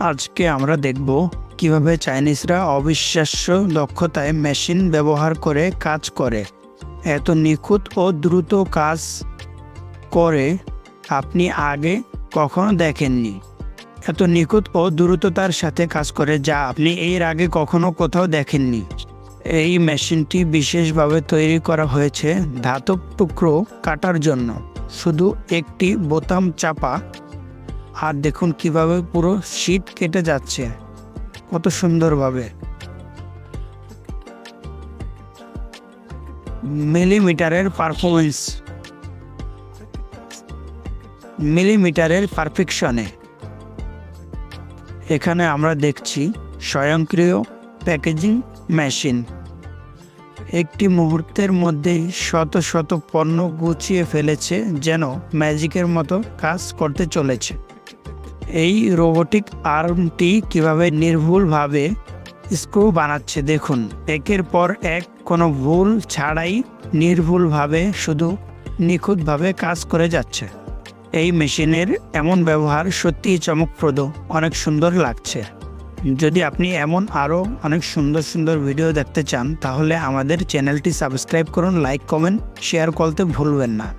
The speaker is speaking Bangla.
আজকে আমরা দেখব কীভাবে চাইনিজরা অবিশ্বাস্য দক্ষতায় মেশিন ব্যবহার করে কাজ করে। এত নিখুঁত ও দ্রুত কাজ করে আপনি আগে কখনো দেখেননি। এত নিখুঁত ও দ্রুততার সাথে কাজ করে যা আপনি এর আগে কখনো কোথাও দেখেননি। এই মেশিনটি বিশেষভাবে তৈরি করা হয়েছে ধাতব টুকরো কাটার জন্য। শুধু একটি বোতাম চাপা আর দেখুন কীভাবে পুরো শীট কেটে যাচ্ছে। কত সুন্দরভাবে। মিলিমিটারের পারফরমেন্স। মিলিমিটারের পারফেকশনে। এখানে আমরা দেখছি স্বয়ংক্রিয় প্যাকেজিং মেশিন। একটি মুহূর্তের মধ্যেই শত শত পণ্য গুছিয়ে ফেলেছে যেন ম্যাজিকের মতো কাজ করতে চলেছে। এই রোবোটিক আর্মটি কীভাবে নির্ভুলভাবে স্ক্রু বানাচ্ছে দেখুন। একের পর এক কোনো ভুল ছাড়াই নির্ভুলভাবে শুধু নিখুঁতভাবে কাজ করে যাচ্ছে। এই মেশিনের এমন ব্যবহার সত্যিই চমকপ্রদ, অনেক সুন্দর লাগছে। যদি আপনি এমন আরও অনেক সুন্দর সুন্দর ভিডিও দেখতে চান, তাহলে আমাদের চ্যানেলটি সাবস্ক্রাইব করুন, লাইক, কমেন্ট, শেয়ার করতে ভুলবেন না।